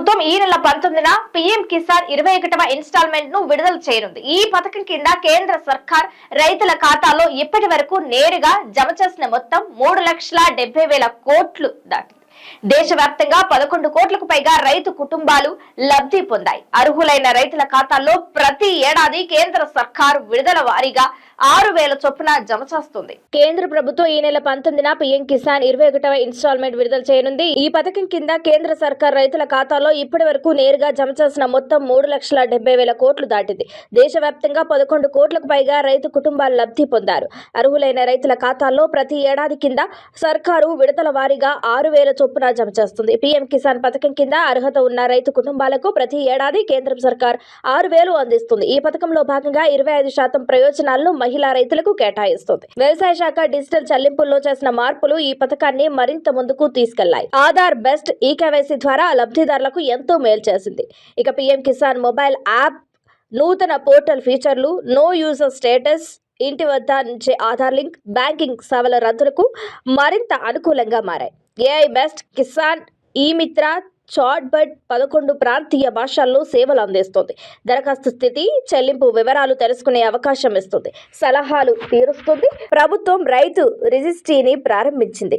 ప్రభుత్వం ఈ నెల పంతొమ్మిదిన పీఎం కిసాన్ ఇరవై ఒకటవ ఇన్స్టాల్మెంట్ను విడుదల చేయనుంది. ఈ పథకం కింద కేంద్ర సర్కార్ రైతుల ఖాతాలో ఇప్పటి వరకు నేరుగా జమ చేసిన మొత్తం మూడు లక్షల డెబ్బై వేల కోట్లు దాటింది. దేశవ్యాప్తంగా పదకొండు కోట్లకు పైగా రైతు కుటుంబాలు లబ్ధి పొందాయి. అర్హులైన రైతుల ఖాతాల్లో ప్రతి ఏడాది కేంద్ర సర్కార్ విడుదల వారీగా ఆరు వేల చొప్పున జమ చేస్తుంది. కేంద్ర ప్రభుత్వం ఈ నెల పంతొమ్మిదిన పీఎం కిసాన్ ఇరవై ఒకటవ ఇన్స్టాల్మెంట్ విడుదల చేయనుంది. ఈ పథకం కింద కేంద్ర సర్కార్ రైతుల ఖాతాలో ఇప్పటి వరకు నేరుగా జమ చేసిన మొత్తం మూడు లక్షల డెబ్బై వేల కోట్లు దాటింది. దేశవ్యాప్తంగా పదకొండు కోట్లకు పైగా రైతు కుటుంబాలు లబ్ధి పొందారు. అర్హులైన రైతుల ఖాతాల్లో ప్రతి ఏడాది కింద సర్కారు విడతల వారీగా ఆరు వేల చొప్పున జమ చేస్తుంది. పీఎం కిసాన్ పథకం కింద అర్హత ఉన్న రైతు కుటుంబాలకు ప్రతి ఏడాది కేంద్రం సర్కార్ ఆరు వేలు అందిస్తుంది. ఈ పథకంలో భాగంగా ఇరవై ఐదు శాతం ప్రయోజనాలను మహిళా రైతులకు కేటాయిస్తుంది. వ్యవసాయ శాఖ డిజిటల్ చెల్లింపుల్లో చేసిన మార్పులు ఈ పథకాన్ని మరింత ముందుకు తీసుకెళ్ళాయి. ఆధార్ బెస్ట్ ఈ కేవైసీ ద్వారా లబ్ధిదారులకు ఎంతో మేలు చేసింది. ఇక పీఎం కిసాన్ మొబైల్ యాప్ నూతన పోర్టల్ ఫీచర్లు నో యూజర్ స్టేటస్ ఇంటి వద్ద నుంచే ఆధార్ లింక్ బ్యాంకింగ్ సేవల రద్దులకు మరింత అనుకూలంగా మారాయి. ఏఐ బెస్ట్ కిసాన్ ఈ మిత్ర చాట్బట్ పదకొండు ప్రాంతీయ భాషల్లో సేవలు అందిస్తుంది. దరఖాస్తు స్థితి చెల్లింపు వివరాలు తెలుసుకునే అవకాశం ఇస్తుంది. సలహాలు తీరుస్తుంది. ప్రభుత్వం రైతు రిజిస్ట్రీని ప్రారంభించింది.